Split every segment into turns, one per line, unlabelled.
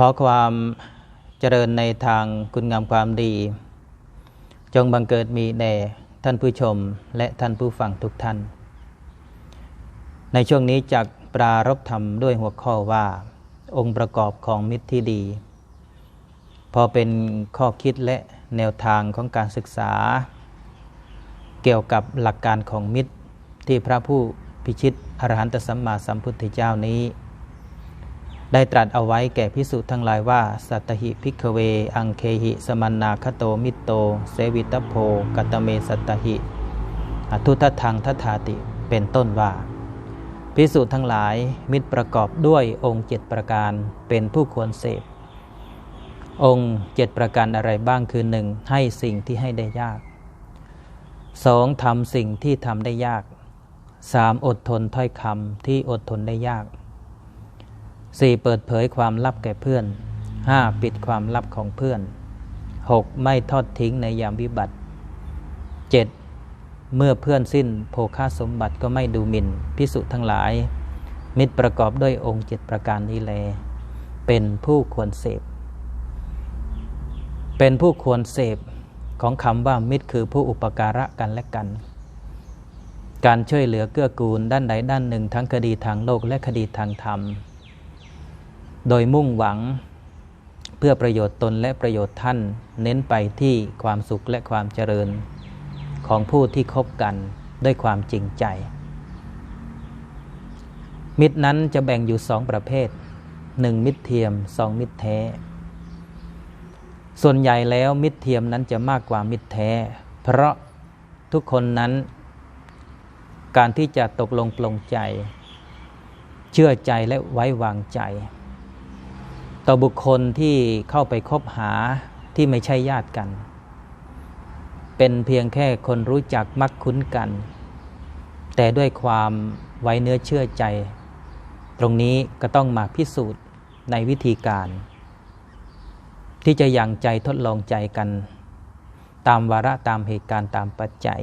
ขอความเจริญในทางคุณงามความดี จงบังเกิดมีแด่ท่านผู้ชมและท่านผู้ฟังทุกท่าน ในช่วงนี้จักปรารบธรรมด้วยหัวข้อว่า องค์ประกอบของมิตรที่ดี พอเป็นข้อคิดและแนวทางของการศึกษา เกี่ยวกับหลักการของมิตรที่พระผู้พิชิตอรหันตสัมมาสัมพุทธเจ้านี้ ได้ตรัสเอาไว้แก่พิสุทั้งหลายว่า สัตหิพิกเว อังเคหิ สมันนาคโตมิโต เสวิตโพกัตเมสัตหิอทุทธังทัธาติเป็นต้นว่า พิสุทั้งหลายมิตรประกอบด้วยองค์เจ็ดประการเป็นผู้ควรเสพ องค์เจ็ดประการอะไรบ้างคือหนึ่งให้สิ่งที่ให้ได้ยากสองทำสิ่งที่ทำได้ยากสามอดทนถ้อยคำที่อดทนได้ยาก สี่เปิดเผยความลับแก่เพื่อนห้าปิดความลับของเพื่อนหกไม่ทอดทิ้งในยามวิบัติเจ็ดเมื่อเพื่อนสิ้นโภคาสมบัติก็ไม่ดูหมิ่นพิสุทั้งหลาย มิตรประกอบด้วยองค์เจ็ดประการนี้แล เป็นผู้ควรเสพ เป็นผู้ควรเสพของคำว่ามิตรคือผู้อุปการะกันและกัน การช่วยเหลือเกื้อกูลด้านใดด้านหนึ่งทั้งคดีทางโลกและคดีทางธรรม โดยมุ่งหวังเพื่อประโยชน์ตนและประโยชน์ท่าน เน้นไปที่ความสุขและความเจริญ ของผู้ที่คบกันด้วยความจริงใจ มิตรนั้นจะแบ่งอยู่สองประเภทหนึ่งมิตรเทียมสองมิตรแท้ ส่วนใหญ่แล้วมิตรเทียมนั้นจะมากกว่ามิตรแท้ เพราะทุกคนนั้น การที่จะตกลงปลงใจ เชื่อใจและไว้วางใจ ต่อบุคคลที่เข้าไปคบหาที่ไม่ใช่ญาติกัน เป็นเพียงแค่คนรู้จักมักคุ้นกัน แต่ด้วยความไว้เนื้อเชื่อใจ ตรงนี้ก็ต้องมาพิสูจน์ในวิธีการ ที่จะยังใจทดลองใจกัน ตามวาระตามเหตุการณ์ตามปัจจัย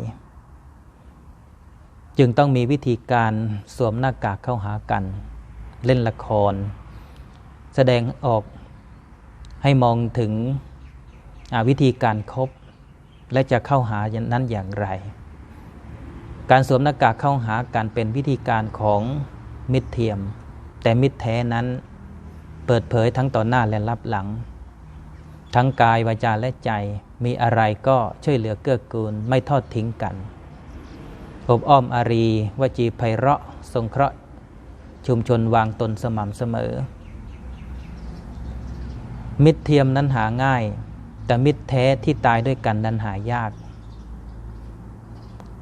จึงต้องมีวิธีการสวมหน้ากากเข้าหากัน เล่นละคร แสดงออกให้มองถึงวิธีการครบและจะเข้าหานั้นอย่างไร การสวมหน้ากากเข้าหากันเป็นวิธีการของมิตรเทียม แต่มิตรแท้นั้นเปิดเผยทั้งต่อหน้าและรับหลัง ทั้งกายวาจาและใจมีอะไรก็ช่วยเหลือเกื้อกูลไม่ทอดทิ้งกันอบอ้อมอารีวจีไพเราะสงเคราะห์ชุมชนวางตนสม่ำเสมอ มิตรเทียมนั้นหาง่าย แต่มิตรแท้ที่ตายด้วยกันนั้นหายาก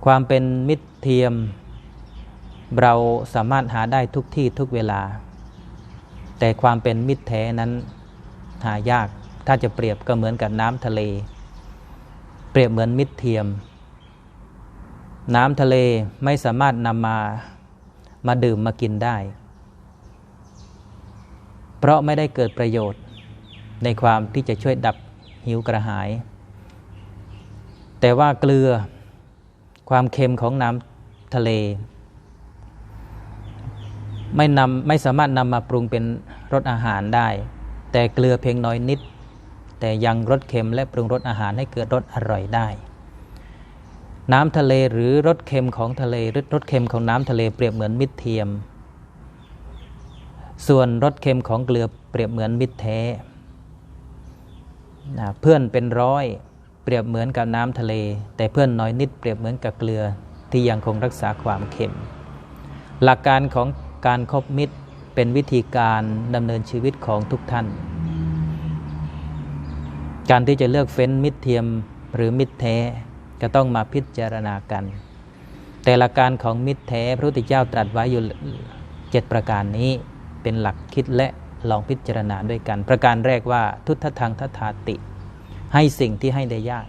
ความเป็นมิตรเทียม เราสามารถหาได้ทุกที่ทุกเวลา แต่ความเป็นมิตรแท้นั้นหายาก ถ้าจะเปรียบก็เหมือนกับน้ำทะเล เปรียบเหมือนมิตรเทียม น้ำทะเลไม่สามารถนำมามาดื่มมากินได้ เพราะไม่ได้เกิดประโยชน์ ในความที่จะช่วยดับหิวกระหาย แต่ว่าเกลือความเค็มของน้ำทะเล ไม่นำไม่สามารถนำมาปรุงเป็นรสอาหารได้ แต่เกลือเพียงน้อยนิด แต่ยังรสเค็มและปรุงรสอาหารให้เกิดรสอร่อยได้ น้ำทะเลหรือรสเค็มของทะเลหรือรสเค็มของน้ำทะเลเปรียบเหมือนมิตรเทียม ส่วนรสเค็มของเกลือเปรียบเหมือนมิตรแท้ นะเพื่อนเป็นร้อยเปรียบเหมือนกับน้ำทะเล แต่เพื่อนน้อยนิดเปรียบเหมือนกับเกลือที่ยังคงรักษาความเค็ม หลักการของการครบมิตรเป็นวิธีการดำเนินชีวิตของทุกท่าน การที่จะเลือกเฟ้นมิตรเทียมหรือมิตรแท้ก็ต้องมาพิจารณากัน แต่ละการของมิตรแท้พระพุทธเจ้าตรัสไว้อยู่เจ็ดประการนี้เป็นหลักคิดและ ลองพิจารณาด้วยกัน ประการแรกว่าทุตทางทัทาติ ให้สิ่งที่ให้ได้ยาก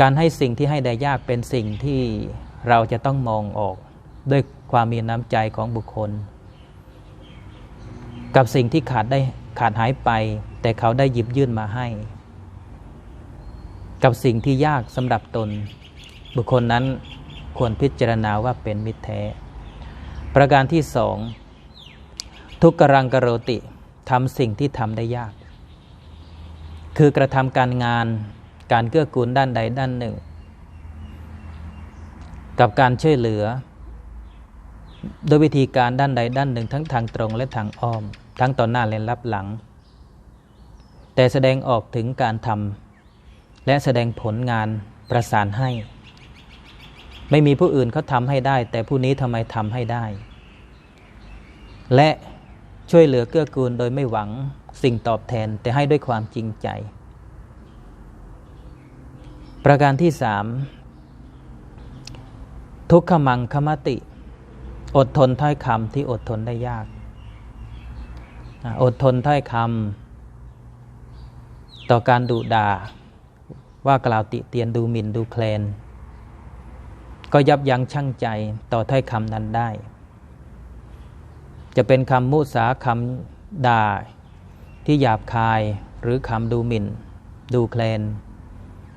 การให้สิ่งที่ให้ได้ยากเป็นสิ่งที่เราจะต้องมองออก ด้วยความมีน้ำใจของบุคคล กับสิ่งที่ขาดได้ขาดหายไป แต่เขาได้หยิบยื่นมาให้ กับสิ่งที่ยากสำหรับตน บุคคลนั้นควรพิจารณาว่าเป็นมิตรแท้ ประการที่สอง ทุกกรังกโรติทำสิ่งที่ทำได้ยาก คือกระทำการงานการเกื้อกูลด้านใดด้านหนึ่ง กับการช่วยเหลือ โดยวิธีการด้านใดด้านหนึ่ง ทั้งทางตรงและทางอ้อม ทั้งต่อหน้าและรับหลัง แต่แสดงออกถึงการทำและแสดงผลงานประสานให้ ไม่มีผู้อื่นเขาทำให้ได้ แต่ผู้นี้ทำไมทำให้ได้ และ ช่วยเหลือเกื้อกูลโดยไม่หวังสิ่งตอบแทนแต่ให้ด้วยความจริงใจ ประการที่สามทุกขมังคมติ อดทนถ้อยคำที่อดทนได้ยาก อดทนถ้อยคำต่อการดุด่า ว่ากล่าวติเตียนดูหมิ่นดูแคลน ก็ยับยั้งชั่งใจต่อถ้อยคำนั้นได้ จะเป็นคำมุสาคำด่าที่หยาบคายหรือคำดูหมิ่น ดูแคลน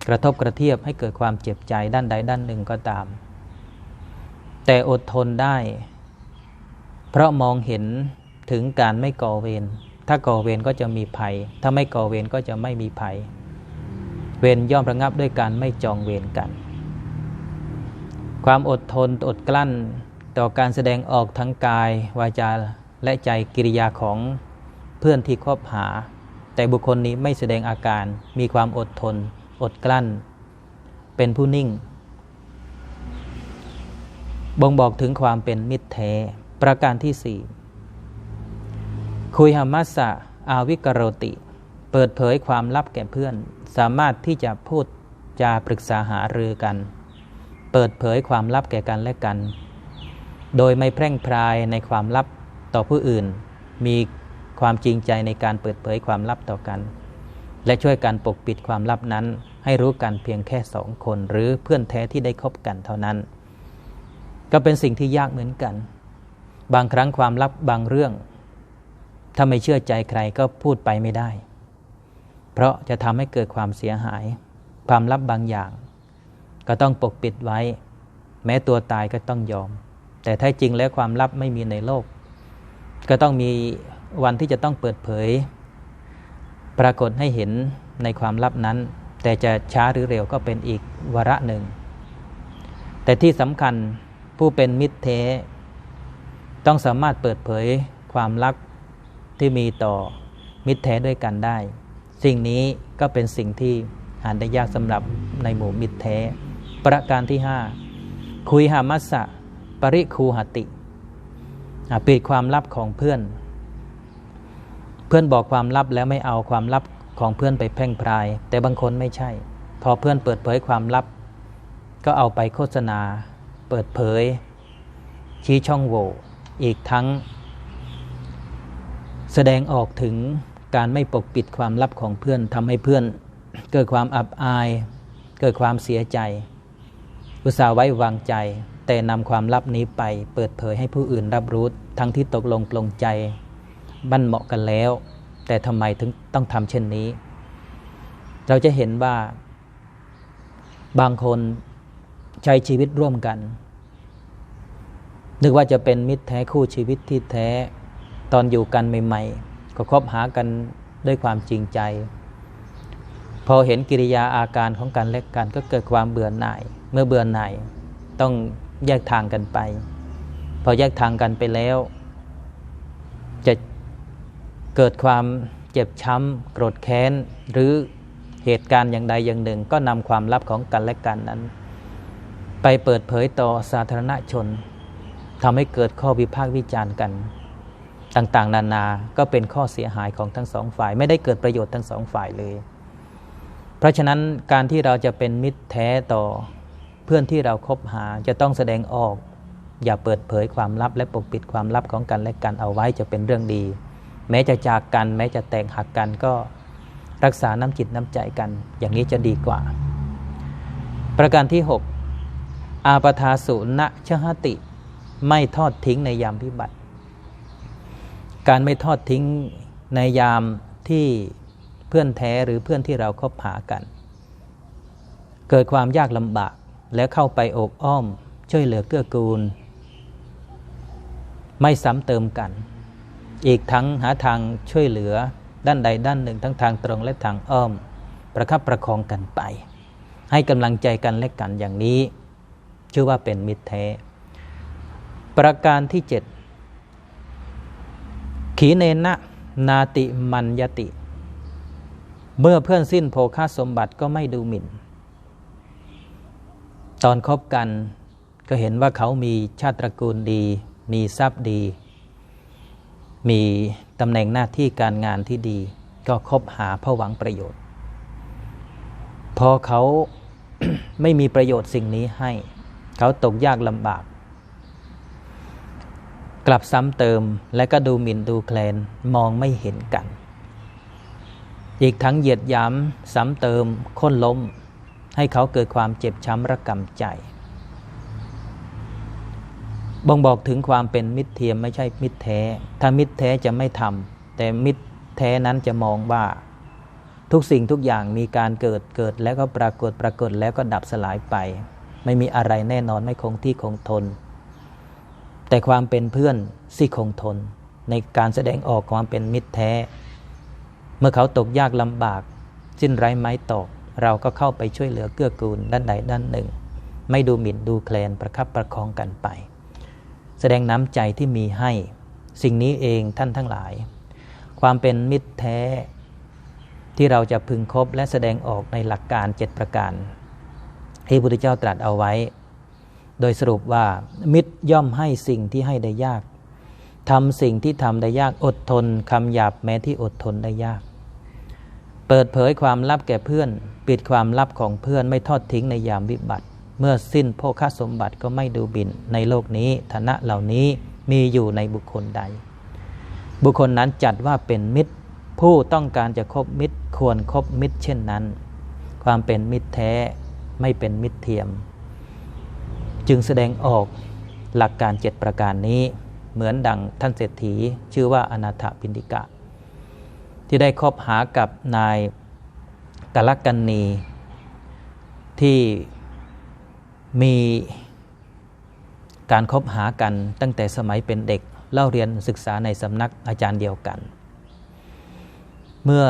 กระทบกระเทียบให้เกิดความเจ็บใจด้านใดด้านหนึ่งก็ตาม แต่อดทนได้ เพราะมองเห็นถึงการไม่ก่อเวรถ้าก่อเวรก็จะมีภัย ถ้าไม่ก่อเวรก็จะไม่มีภัย เวรย่อมระงับด้วยการไม่จองเวรกัน ความอดทนอดกลั้น ต่อการแสดงออกทั้งกายวาจาและใจกิริยาของเพื่อนที่คบหา แต่บุคคลนี้ไม่แสดงอาการมีความอดทน อดกลั้น เป็นผู้นิ่ง บ่งบอกถึงความเป็นมิตรแท้ประการที่สี่คุยหามัสสะอาวิกโรติ เปิดเผยความลับแก่เพื่อน สามารถที่จะพูดจาปรึกษาหารือกัน เปิดเผยความลับแก่กันและกัน โดยไม่แพร่งพรายในความลับต่อผู้อื่น มีความจริงใจในการเปิดเผยความลับต่อกัน และช่วยกันปกปิดความลับนั้น ให้รู้กันเพียงแค่สองคน หรือเพื่อนแท้ที่ได้คบกันเท่านั้น ก็เป็นสิ่งที่ยากเหมือนกัน บางครั้งความลับบางเรื่อง ถ้าไม่เชื่อใจใครก็พูดไปไม่ได้ เพราะจะทำให้เกิดความเสียหาย ความลับบางอย่าง ก็ต้องปกปิดไว้ แม้ตัวตายก็ต้องยอม แต่แท้จริงแล้วความลับไม่มีในโลก ก็ต้องมีวันที่จะต้องเปิดเผย ปรากฏให้เห็นในความลับนั้น แต่จะช้าหรือเร็วก็เป็นอีกวาระหนึ่ง แต่ที่สำคัญผู้เป็นมิตรเทต้องสามารถเปิดเผยความรักที่มีต่อมิตรแท้ด้วยกันได้ สิ่งนี้ก็เป็นสิ่งที่หาได้ยากสำหรับในหมู่มิตรแท้ ประการที่ห้าคุยหามัสสะ ปริคูหติปิดความลับของเพื่อน เพื่อนบอกความลับแล้วไม่เอาความลับของเพื่อนไปแพร่งพราย แต่บางคนไม่ใช่ พอเพื่อนเปิดเผยความลับ ก็เอาไปโฆษณา เปิดเผย ชี้ช่องโหว่อีกทั้ง แสดงออกถึงการไม่ปกปิดความลับของเพื่อนทำให้เพื่อน เกิดความอับอาย เกิดความเสียใจ อุตส่าห์ไว้วางใจ แต่นำความลับนี้ไปเปิดเผยให้ผู้อื่นรับรู้ทั้งที่ตกลงปลงใจบั้นเหมาะกันแล้ว แต่ทำไมถึงต้องทำเช่นนี้ เราจะเห็นว่า บางคนใช้ชีวิตร่วมกัน นึกว่าจะเป็นมิตรแท้คู่ชีวิตที่แท้ตอนอยู่กันใหม่ ๆ ก็คบหากันด้วยความจริงใจ พอเห็นกิริยาอาการของกันและกันก็เกิดความเบื่อหน่าย เมื่อเบื่อหน่ายต้อง แยกทางกันไป พอแยกทางกันไปแล้ว จะเกิดความเจ็บช้ำโกรธแค้น หรือเหตุการณ์อย่างใดอย่างหนึ่ง ก็นำความลับของกันและกันนั้น ไปเปิดเผยต่อสาธารณชนทำให้เกิดข้อวิพากษ์วิจารณ์กัน ต่างๆ นานาก็เป็นข้อเสียหายของทั้งสองฝ่าย ไม่ได้เกิดประโยชน์ทั้งสองฝ่ายเลย เพราะฉะนั้นการที่เราจะเป็นมิตรแท้ต่อ เพื่อนที่เราครบหาจะต้องแสดงออก อย่าเปิดเผยความลับและปกปิดความลับของกันและกันเอาไว้จะเป็นเรื่องดี แม้จะจากกัน แม้จะแตกหักกันก็รักษาน้ำจิตน้ำใจกัน อย่างนี้จะดีกว่า ประการที่ 6 อาปทาสุณชหติ ไม่ทอดทิ้งในยามพิบัติ การไม่ทอดทิ้งในยามที่เพื่อนแท้หรือเพื่อนที่เราคบหากัน เกิดความยากลำบาก แล้วเข้าไปโอบอ้อม ช่วยเหลือเกื้อกูล ไม่ซ้ำเติมกัน อีกทั้งหาทางช่วยเหลือด้านใดด้านหนึ่งทั้งทางตรงและทางอ้อม ประคับประคองกันไป ให้กำลังใจกันและกันอย่างนี้ ชื่อว่าเป็นมิตรแท้ ประการที่เจ็ดขีเนนะนาติมัญยติ เมื่อเพื่อนสิ้นโภคาสมบัติก็ไม่ดูหมิ่น ตอนคบกันก็เห็นว่าเขามีชาติตระกูลดี มีทรัพย์ดี มีตำแหน่งหน้าที่การงานที่ดี ก็คบหาเพื่อหวังประโยชน์ พอเขาไม่มีประโยชน์สิ่งนี้ให้ เขาตกยากลำบาก กลับซ้ำเติมและก็ดูหมิ่นดูแคลนมองไม่เห็นกัน อีกทั้งเหยียดย้ำซ้ำเติมค้นล้ม ให้เขาเกิดความเจ็บช้ำระกำใจบ่งบอกถึงความเป็นมิตรเทียมไม่ใช่มิตรแท้ ถ้ามิตรแท้จะไม่ทำแต่มิตรแท้นั้นจะมองว่า ทุกสิ่งทุกอย่างมีการเกิดเกิดแล้วก็ปรากฏปรากฏแล้วก็ดับสลายไป ไม่มีอะไรแน่นอนไม่คงที่คงทน แต่ความเป็นเพื่อนสิคงทน ในการแสดงออกความเป็นมิตรแท้ เมื่อเขาตกยากลำบาก สิ้นไร้ไม้ตอก เราก็เข้าไปช่วยเหลือเกื้อกูลด้านใดด้านหนึ่ง ไม่ดูหมิ่นดูแคลนประคับประคองกันไป แสดงน้ำใจที่มีให้ สิ่งนี้เองท่านทั้งหลาย ความเป็นมิตรแท้ ที่เราจะพึงคบและแสดงออกในหลักการเจ็ดประการ ที่พระพุทธเจ้าตรัสเอาไว้ โดยสรุปว่ามิตรย่อมให้สิ่งที่ให้ได้ยากทำสิ่งที่ทำได้ยากอดทนคำหยาบแม้ที่อดทนได้ยาก เปิดเผยความลับแก่เพื่อน ปิดความลับของเพื่อนไม่ทอดทิ้งในยามวิบัติ เมื่อสิ้นโภคสมบัติก็ไม่ดูบินในโลกนี้ฐานะเหล่านี้มีอยู่ในบุคคลใด บุคคลนั้นจัดว่าเป็นมิตร ผู้ต้องการจะคบมิตรควรครบมิตรเช่นนั้น ความเป็นมิตรแท้ไม่เป็นมิตรเทียม จึงแสดงออกหลักการเจ็ดประการนี้เหมือนดังท่านเศรษฐีชื่อว่าอนาถปินดิกะ ที่ได้คบหากับนาย กาลกันนีที่มีการคบหากันตั้งแต่สมัยเป็นเด็กเล่าเรียนศึกษาในสำนักอาจารย์เดียวกัน เมื่อ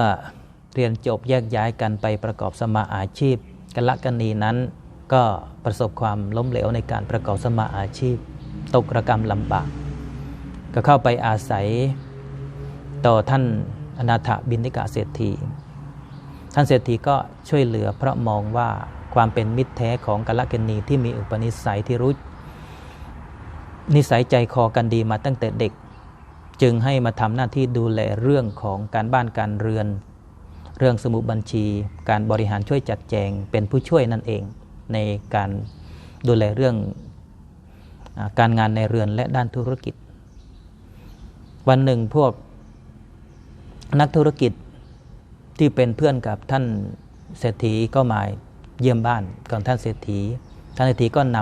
เรียนจบแยกย้ายกันไปประกอบสมาอาชีพกัลกณีนั้นก็ประสบความล้มเหลวในการประกอบสมาอาชีพ ตกระกรรมลำบาก ก็เข้าไปอาศัยต่อท่านอนาถบินิกาเศรษฐี ท่านเศรษฐีก็ช่วยเหลือเพราะมองว่าความเป็นมิตรแท้ของกัลกณีที่มีอุปนิสัยที่รู้นิสัยใจคอกันดีมาตั้งแต่เด็ก จึงให้มาทำหน้าที่ดูแลเรื่องของการบ้านการเรือน เรื่องสมุดบัญชี การบริหารช่วยจัดแจงเป็นผู้ช่วยนั่นเอง ในการดูแลเรื่องการงานในเรือนและด้านธุรกิจ วันหนึ่งพวกนักธุรกิจ ที่เป็นเพื่อนกับท่านเศรษฐีก็มาเยี่ยมบ้านของท่านเศรษฐี ท่านเศรษฐีก็น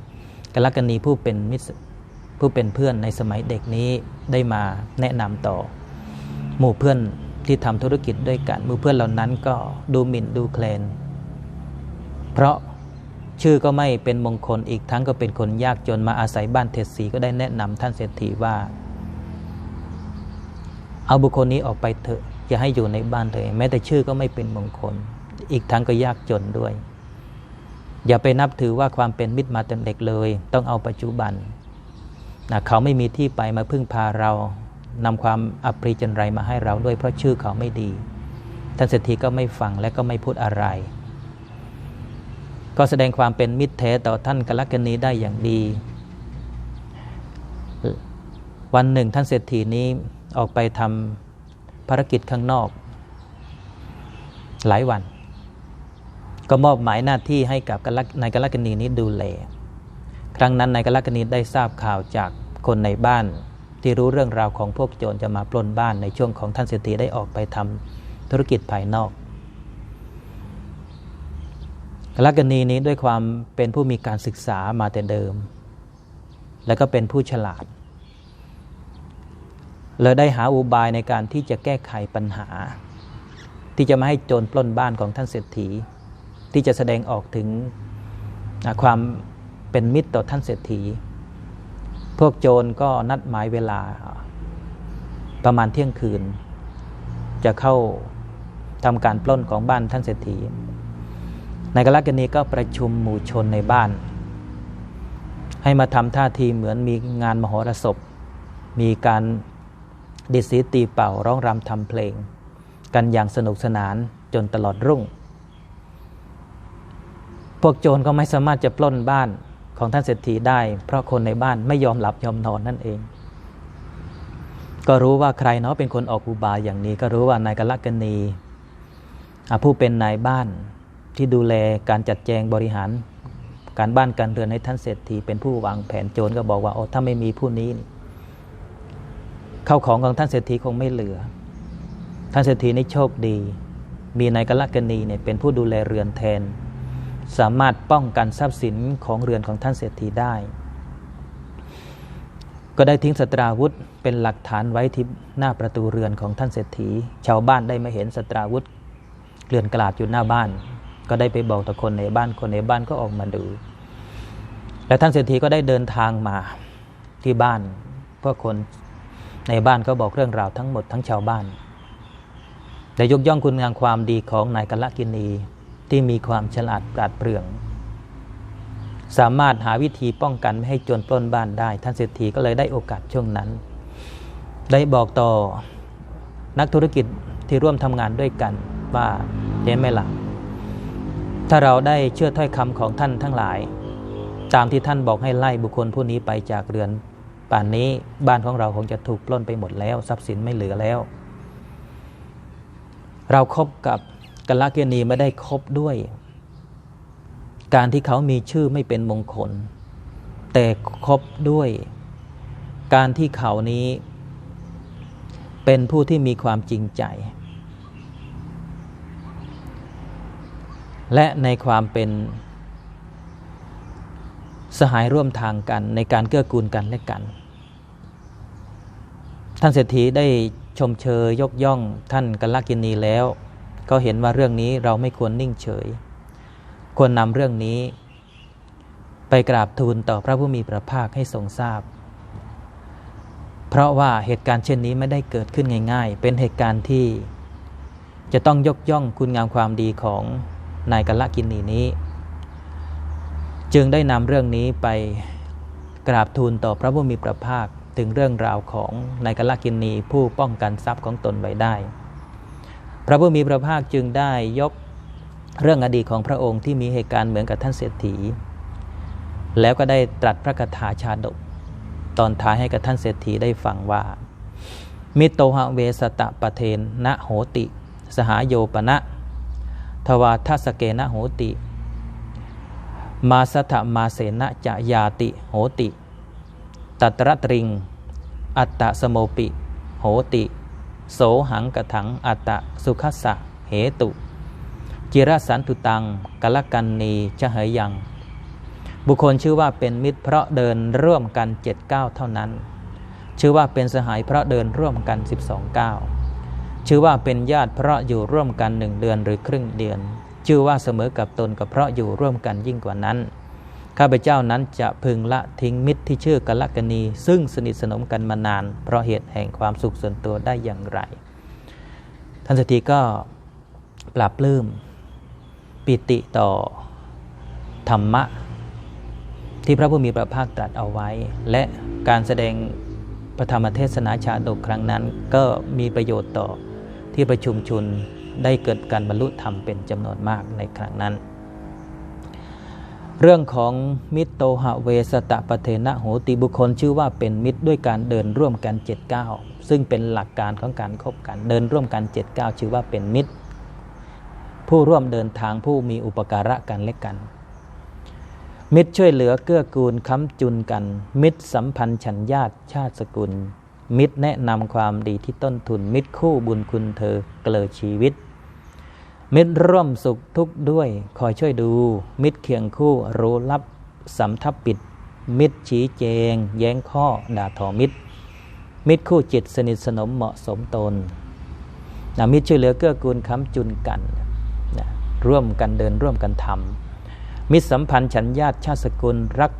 ำกลกณีผู้เป็นมิตรผู้เป็นเพื่อนในสมัยเด็กนี้ได้มาแนะนำต่อ หมู่เพื่อนที่ทำธุรกิจด้วยกันหมู่เพื่อนเหล่านั้นก็ดูหมิ่นดูแคลน เพราะชื่อก็ไม่เป็นมงคลอีกทั้งก็เป็นคนยากจนมาอาศัยบ้านเทศีก็ได้แนะนำท่านเศรษฐีว่า เอาบุคคลนี้ออกไปเถอะ อย่าให้อยู่ในบ้านเลยแม้แต่ชื่อก็ไม่เป็นมงคล อีกทั้งก็ยากจนด้วย อย่าไปนับถือว่าความเป็นมิตรมาแต่เด็กเลย ต้องเอาปัจจุบันนะเขาไม่มีที่ไปมาพึ่งพาเรานำความอัปรีจันไรมาให้เราด้วยเพราะชื่อเขาไม่ดี ท่านเศรษฐีก็ไม่ฟังและก็ไม่พูดอะไร ก็แสดงความเป็นมิตรแท้ต่อท่านกัลกนีได้อย่างดี วันหนึ่งท่านเศรษฐีนี้ออกไปทำารกิจข้างนอก หลายวัน ก็มอบหมายหน้าที่ให้กับนายกลกนีนี้ดูแล ครั้งนั้นนายกลกนีได้ทราบข่าวจากคนในบ้าน ที่รู้เรื่องราวของพวกโจรจะมาปล้นบ้านในช่วงของท่านเศรษฐีได้ออกไปทำธุรกิจภายนอกกลกนีนี้ด้วยความเป็นผู้มีการศึกษามาแต่เดิม แล้วก็เป็นผู้ฉลาด เลยได้หาอุบายในการที่จะแก้ไขปัญหา ที่จะไม่ให้โจรปล้นบ้านของท่านเศรษฐี ที่จะแสดงออกถึงความเป็นมิตรต่อท่านเศรษฐี พวกโจรก็นัดหมายเวลาประมาณเที่ยงคืน จะเข้าทำการปล้นของบ้านท่านเศรษฐีนายกลักษณีก็ประชุมหมู่ชนในบ้าน ให้มาทำท่าทีเหมือนมีงานมโหรสพ มีการ ดิสีตีเป่าร้องรำทำเพลง กันอย่างสนุกสนานจนตลอดรุ่ง พวกโจรก็ไม่สามารถจะปล้นบ้านของท่านเศรษฐีได้ เพราะคนในบ้านไม่ยอมหลับยอมนอนนั่นเอง ก็รู้ว่าใครเนาะเป็นคนออกอุบายอย่างนี้ ก็รู้ว่านายกลักณีผู้เป็นนายบ้านที่ดูแลการจัดแจงบริหาร การบ้านการเรือนให้ท่านเศรษฐีเป็นผู้วางแผนโจรก็บอกว่าโอ้ถ้าไม่มีผู้นี้ เข้าของของท่านเศรษฐีคงไม่เหลือ ท่านเศรษฐีนี่โชคดี มีนายกลักณีเนี่ยเป็นผู้ดูแลเรือนแทน สามารถป้องกันทรัพย์สินของเรือนของท่านเศรษฐีได้ ก็ได้ทิ้งสตราวุธเป็นหลักฐานไว้ที่หน้าประตูเรือนของท่านเศรษฐี ชาวบ้านได้มาเห็นสตราวุธเกลื่อนกลาดอยู่หน้าบ้าน ก็ได้ไปบอกต่อคนในบ้านคนในบ้านก็ออกมาดู แล้วท่านเศรษฐีก็ได้เดินทางมาที่บ้านเพื่อคน ในบ้านก็บอกเรื่องราวทั้งหมดทั้งชาวบ้านแต่ยกย่องคุณงามความดีของนายกละกินีที่มีความฉลาดปราดเปรื่อง สามารถหาวิธีป้องกันไม่ให้โจรปล้นบ้านได้ ท่านเศรษฐีก็เลยได้โอกาสช่วงนั้น ได้บอกต่อนักธุรกิจที่ร่วมทำงานด้วยกันว่าเห็นไหมล่ะ ถ้าเราได้เชื่อถ้อยคำของท่านทั้งหลาย ตามที่ท่านบอกให้ไล่บุคคลผู้นี้ไปจากเรือน ป่านนี้บ้านของเราคงจะถูกปล้นไปหมดแล้ว ทรัพย์สินไม่เหลือแล้ว เราครบกับกัลลาเกียนีไม่ได้คบด้วย การที่เขามีชื่อไม่เป็นมงคล แต่คบด้วย การที่เขานี้ เป็นผู้ที่มีความจริงใจ และในความเป็นสหายร่วมทางกันในการเกื้อกูลกันและกัน ท่านเศรษฐีได้ชมเชยยกย่องท่านกัลกินีแล้ว ก็เห็นว่าเรื่องนี้เราไม่ควรนิ่งเฉย ควรนำเรื่องนี้ ไปกราบทูลต่อพระผู้มีพระภาคให้ทรงทราบ เพราะว่าเหตุการณ์เช่นนี้ไม่ได้เกิดขึ้นง่าย ๆ เป็นเหตุการณ์ที่ จะต้องยกย่องคุณงามความดีของนายกัลกินีนี้ จึงได้นำเรื่องนี้ไปกราบทูลต่อพระผู้มีพระภาค ถึงเรื่องราวของนายกลกินีผู้ป้องกันทรัพย์ของตนไว้ได้ พระผู้มีพระภาคจึงได้ยกเรื่องอดีตของพระองค์ที่มีเหตุการณ์เหมือนกับท่านเศรษฐี แล้วก็ได้ตรัสพระคาถาชาดก ตอนท้ายให้กับท่านเศรษฐีได้ฟังว่า มิโตหะเวสตะปะเทนนะโหติ สหายโยปณะทวาทัสเกนะโหติ มาสถมาเสนะจะยาติโหติ ตัตระตริง อัตตะสโมปิ โหติ โสหังกถัง อัตตะสุขสะเหตุ จิรสันตุตังกลกันนีชะเหยยัง บุคคลชื่อว่าเป็นมิตรเพราะเดินร่วมกันเจ็ดเก้าเท่านั้น ชื่อว่าเป็นสหายเพราะเดินร่วมกันสิบสองเก้าชื่อว่าเป็นญาติเพราะอยู่ร่วมกันหนึ่งเดือนหรือครึ่งเดือน ชื่อว่าเสมอกับตนกับเพราะอยู่ร่วมกันยิ่งกว่านั้น ข้าพเจ้านั้นจะพึงละทิ้งมิตรที่ชื่อกัลกณีซึ่งสนิทสนมกันมานาน เพราะเหตุแห่งความสุขส่วนตัวได้อย่างไร ท่านสถีก็ปรับลื้มปิติต่อธรรมะ ที่พระผู้มีพระภาคตรัสเอาไว้ และการแสดงพระธรรมเทศนาชาดกครั้งนั้น ก็มีประโยชน์ต่อที่ประชุมชนได้เกิดการบรรลุธรรมเป็นจำนวนมากในครั้งนั้น เรื่องของมิตรโตหะเวสตะปเทนะโหติบุคคลชื่อว่าเป็นมิตรด้วยการเดินร่วมกันเจ็ดเก้าซึ่งเป็นหลักการของการคบกันเดินร่วมกันเจ็ดเก้าชื่อว่าเป็นมิตร ผู้ร่วมเดินทางผู้มีอุปการะกันและกัน มิตรช่วยเหลือเกื้อกูลค้ำจุนกัน มิตรสัมพันธ์ฉันญาติชาติสกุล มิตรแนะนำความดีที่ต้นทุนมิตรคู่บุญคุณเธอเกลอชีวิต มิตรร่วมสุขทุกข์ด้วย คอยช่วยดู มิตรเคียงคู่รู้ลับสำทับปิด มิตรชี้แจง แย้งข้อด่าทอมิตร มิตรคู่จิตสนิทสนมเหมาะสมตนนะมิตรช่วยเหลือเกื้อกูลค้ำจุนกันนะร่วมกันเดินร่วมกันทำมิตรสัมพันธ์ฉันญาติชาติสกุลรัก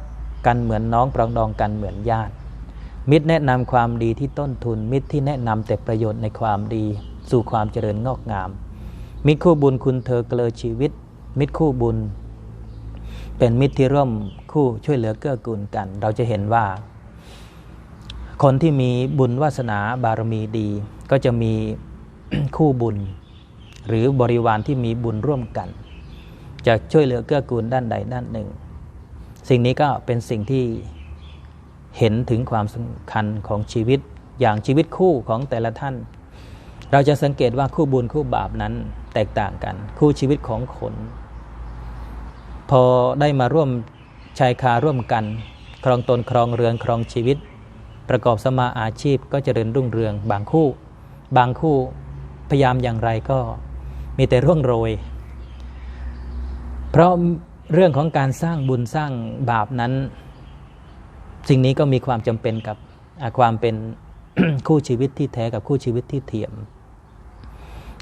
กันเหมือนน้องปรองดองกันเหมือนญาติ มิตรแนะนำความดีที่ต้นทุนมิตรที่แนะนำแต่ประโยชน์ในความดี สู่ความเจริญงอกงาม มิตรคู่บุญคุณเธอเกลอชีวิต มิตรคู่บุญ เป็นมิตรที่ร่วมคู่ช่วยเหลือเกื้อกูลกัน เราจะเห็นว่า คนที่มีบุญวาสนาบารมีดี ก็จะมีคู่บุญ หรือบริวารที่มีบุญร่วมกัน จะช่วยเหลือเกื้อกูลด้านใดด้านหนึ่ง สิ่งนี้ก็เป็นสิ่งที่เห็นถึงความสำคัญของชีวิตอย่างชีวิตคู่ของแต่ละท่าน เราจะสังเกตว่าคู่บุญคู่บาปนั้น แตกต่างกัน คู่ชีวิตของคน พอได้มาร่วมชายคาร่วมกัน ครองตนครองเรือนครองชีวิต ประกอบสมาอาชีพก็จเจริญรุ่งเรือง บางคู่ บางคู่พยายามอย่างไรก็มีแต่ร่วงโรย เพราะเรื่องของการสร้างบุญสร้างบาปนั้น สิ่งนี้ก็มีความจำเป็นกับความเป็นคู่ชีวิตที่แท้กับคู่ชีวิตที่เทียม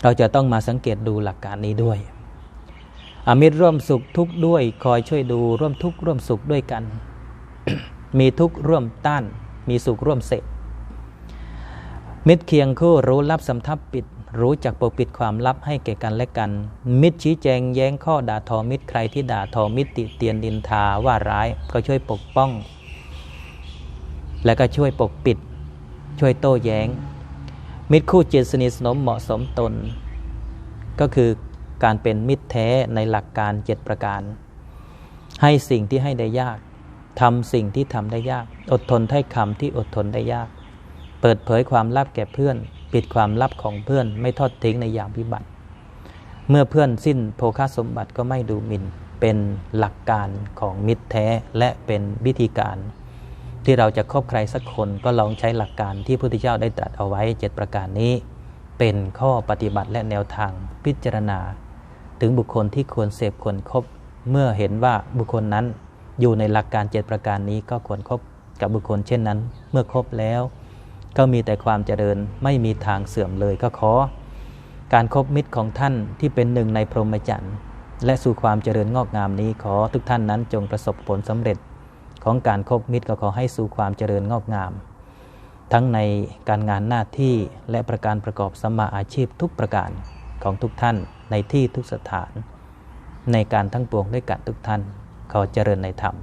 เราจะต้องมาสังเกตดูหลักการนี้ด้วย อมิตรร่วมสุขทุกข์ด้วยคอยช่วยดูร่วมทุกข์ร่วมสุขด้วยกัน มีทุกข์ร่วมต้าน มีสุขร่วมเสพมิตรเคียงคู่รู้ลับสำทับปิด รู้จักปกปิดความลับให้แก่กันและกัน มิตรชี้แจงแย้งข้อด่าทอมิตรใครที่ด่าทอมิตรติเตียนดินทาว่าร้ายก็ช่วยปกป้อง และก็ช่วยปกปิด ช่วยโต้แย้ง มิตรคู่จิตสนิทสนมเหมาะสมตน ก็คือการเป็นมิตรแท้ในหลักการเจ็ดประการ ให้สิ่งที่ให้ได้ยากทำสิ่งที่ทำได้ยาก อดทนให้คำที่อดทนได้ยาก เปิดเผยความลับแก่เพื่อน ปิดความลับของเพื่อนไม่ทอดทิ้งในยามวิบัติ เมื่อเพื่อนสิ้นโภคาสมบัติก็ไม่ดูหมิน่นเป็นหลักการของมิตรแท้และเป็นวิธีการ ที่เราจะคบใครสักคนก็ลองใช้หลักการที่พระพุทธเจ้าได้ตรัสเอาไว้เจ็ดประการนี้ เป็นข้อปฏิบัติและแนวทางพิจารณา ถึงบุคคลที่ควรเสพควรครบเมื่อเห็นว่าบุคคลนั้นอยู่ในหลักการเจ็ดประการนี้ก็ควรครบกับบุคคลเช่นนั้น เมื่อครบแล้ว ก็มีแต่ความเจริญไม่มีทางเสื่อมเลยก็ขอ การครบมิตรของท่านที่เป็นหนึ่งในพรหมจรรย์และสู่ความเจริญงอกงามนี้ขอทุกท่านนั้นจงประสบผลสำเร็จ ของการครบมิตรก็ขอให้สู่ความเจริญงอกงาม ทั้งในการงานหน้าที่และประการประกอบสมมาอาชีพทุกประการของทุกท่านในที่ทุกสถาน ในการทั้งปวงด้วยกันทุกท่านขอเจริญในธรรม